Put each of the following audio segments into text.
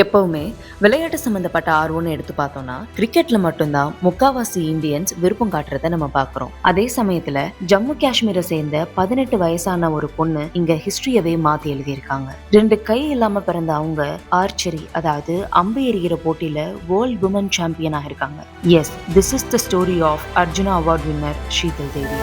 எப்பவுமே விளையாட்டு சம்பந்தப்பட்ட ஆர்வம்னு எடுத்து பார்த்தோம்னா கிரிக்கெட்ல மட்டும்தான் முக்காவாசி இந்தியன்ஸ் விருப்பம் காட்டுறத நம்ம பார்க்குறோம். அதே சமயத்துல ஜம்மு காஷ்மீரை சேர்ந்த பதினெட்டு வயசான ஒரு பொண்ணு இங்க ஹிஸ்டரியவே மாத்தி எழுதியிருக்காங்க. ரெண்டு கை இல்லாம பிறந்த அவங்க ஆர்ச்சரி அதாவது அம்பு எறிகிற போட்டியில வேர்ல்ட் உமன் சாம்பியனாக இருக்காங்க yes this is the story of Arjuna award winner Sheetal Devi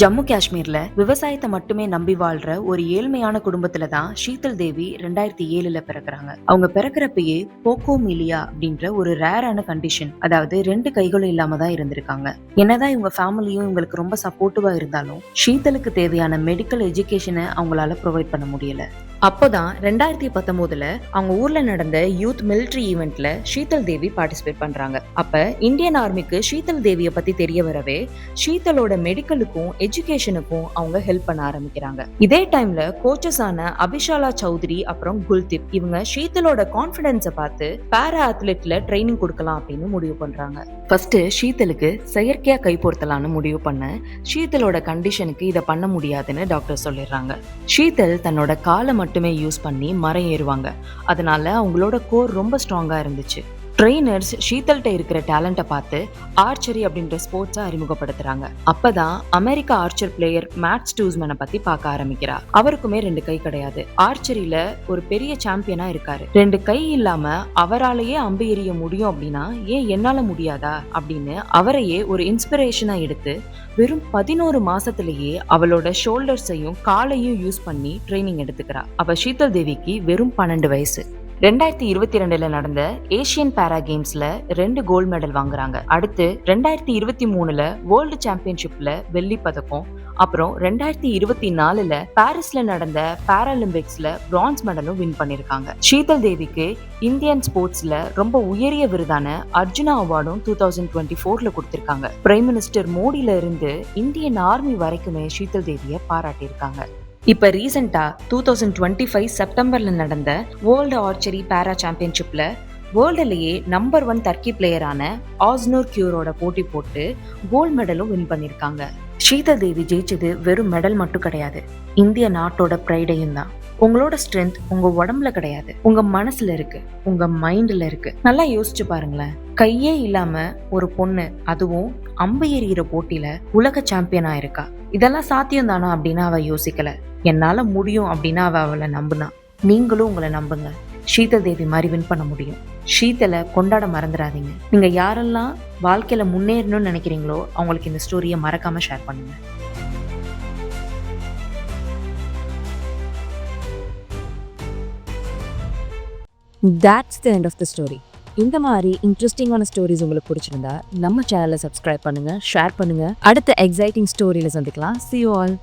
Jammu காஷ்மீர்ல விவசாயத்தை மட்டுமே நம்பி வாழ்ற ஒரு ஏழ்மையான குடும்பத்துல தான் ஷீதல் தேவி ரெண்டாயிரத்தி ஏழுல பிறக்கிறாங்க. அவங்க பிறக்கிறப்பயே போக்கோமிலியா அப்படின்ற ஒரு ரேரான கண்டிஷன் அதாவது ரெண்டு கைகளும் இல்லாம தான் இருந்திருக்காங்க. என்னதான் இவங்க ஃபேமிலியும் இவங்களுக்கு ரொம்ப சப்போர்ட்டிவா இருந்தாலும் ஷீதலுக்கு தேவையான மெடிக்கல் எஜுகேஷனை அவங்களால ப்ரொவைட் பண்ண முடியல. அப்போதான் ரெண்டாயிரத்தி பத்தொன்பதுல அவங்க ஊர்ல நடந்த யூத் மிலிட்ரி ஈவெண்ட்ல ஷீதல் தேவி பார்ட்டிசிபேட் பண்றாங்க. அப்ப இந்தியன் ஆர்மிக்கு ஷீதல் தேவியை பத்தி தெரிய வரவே ஷீதலோட மெடிக்கலுக்கும் எஜுகேஷனுக்கும் அவங்க ஹெல்ப் பண்ண ஆரம்பிக்கிறாங்க. இதே டைம்ல கோச்சஸ் ஆன அபிஷாலா சௌத்ரி அப்புறம் குல்தீப் இவங்க ஷீதலோட கான்பிடன்ஸை பார்த்து பேரா அத்லெட்ல ட்ரைனிங் கொடுக்கலாம் அப்படின்னு முடிவு பண்றாங்க. ஃபர்ஸ்ட் ஷீதலுக்கு செயற்கையா கைப்பொருத்தலான்னு முடிவு பண்ண ஷீதலோட கண்டிஷனுக்கு இதை பண்ண முடியாதுன்னு டாக்டர் சொல்லிடுறாங்க. ஷீதல் தன்னோட காலை மட்டும் மட்டுமே யூஸ் பண்ணி மரம் ஏறுவாங்க. அதனால அவங்களோட கோர் ரொம்ப ஸ்ட்ராங்காக இருந்துச்சு. ட்ரெயினர்ஸ் ஷீதல்கிட்ட இருக்கிற டேலண்ட்டை பார்த்து ஆர்ச்சரி அப்படின்ற ஸ்போர்ட்ஸை அறிமுகப்படுத்துறாங்க. அப்பதான் அமெரிக்க ஆர்ச்சர் பிளேயர் மேட் ஸ்டூஸ்மனை பத்தி பார்க்க ஆரம்பிக்கிறா அவருக்குமே ரெண்டு கை கிடையாது. ஆர்ச்சரியில ஒரு பெரிய சாம்பியனா இருக்காரு. ரெண்டு கை இல்லாம அவராலேயே அம்பு எறிய முடியும் அப்படின்னா ஏன் என்னால முடியாதா? அப்படின்னு அவரையே ஒரு இன்ஸ்பிரேஷனா எடுத்து வெறும் பதினோரு மாசத்திலேயே அவளோட ஷோல்டர்ஸையும் காலையும் யூஸ் பண்ணி ட்ரைனிங் எடுத்துக்கிறா அவ ஷீதல் தேவிக்கு வெறும் பன்னெண்டு வயசு. ரெண்டாயிரத்தி இருபத்தி ரெண்டுல நடந்த ஏசியன் பேரா கேம்ஸ்ல ரெண்டு கோல்டு மெடல் வாங்குறாங்க. அடுத்து ரெண்டாயிரத்தி இருபத்தி மூணுல வேர்ல்டு சாம்பியன்ஷிப்ல வெள்ளி பதக்கம் அப்புறம் ரெண்டாயிரத்தி இருபத்தி நாலுல பாரிஸ்ல நடந்த பாராலிம்பிக்ஸ்ல பிரான்ஸ் மெடலும் வின் பண்ணிருக்காங்க. ஷீதல் தேவிக்கு இந்தியன் ஸ்போர்ட்ஸ்ல ரொம்ப உயரிய விருதான அர்ஜுனா அவார்டும் டூ தௌசண்ட் டுவெண்ட்டி ஃபோர்ல கொடுத்திருக்காங்க. பிரைம் மினிஸ்டர் மோடியில இருந்து இந்தியன் ஆர்மி வரைக்குமே ஷீதல் தேவியை பாராட்டியிருக்காங்க. இப்போ ரீசெண்டாக டூ தௌசண்ட் டுவெண்ட்டி ஃபைவ் செப்டம்பரில் நடந்த வேர்ல்டு ஆர்ச்சரி பேரா சாம்பியன்ஷிப்பில் வேர்ல்டுலேயே நம்பர் ஒன் டர்க்கி பிளேயரான ஆஸ்னோர் கியூரோட போட்டி போட்டு கோல்ட் மெடலும் வின் பண்ணியிருக்காங்க சீதா தேவி ஜெயிச்சது வெறும் மெடல் மட்டும் கிடையாது. இந்திய நாட்டோட ப்ரைடையும் தான். உங்களோட ஸ்ட்ரென்த் உங்க உடம்புல கிடையாது. உங்க மனசுல இருக்கு. உங்க மைண்ட்ல இருக்கு. நல்லா யோசிச்சு பாருங்களேன். கையே இல்லாம ஒரு பொண்ணு அதுவும் அம்பு எறிகிற போட்டியில உலக சாம்பியன் இருக்கா? இதெல்லாம் சாத்தியம் தானா அப்படின்னு அவள் யோசிக்கல. என்னால முடியும் அப்படின்னு அவள் அவளை நம்புனா. நீங்களும் உங்களை நம்புங்க. ஷீதல் தேவி மாதிரி வின் பண்ண முடியும். ஷீதலை கொண்டாட மறந்துடாதீங்க நீங்க யாரெல்லாம் வாழ்க்கையில முன்னேறணும்னு நினைக்கிறீங்களோ அவங்களுக்கு இந்த ஸ்டோரியை மறக்காம ஷேர் பண்ணுங்க. That's the end of the story. இந்த மாதிரி இன்ட்ரெஸ்டிங்கான ஸ்டோரிஸ் உங்களுக்கு பிடிச்சிருந்தா நம்ம சேனலை சப்ஸ்கிரைப் பண்ணுங்க ஷேர் பண்ணுங்க. அடுத்த எக்ஸைட்டிங் ஸ்டோரியில சந்திக்கலாம். C all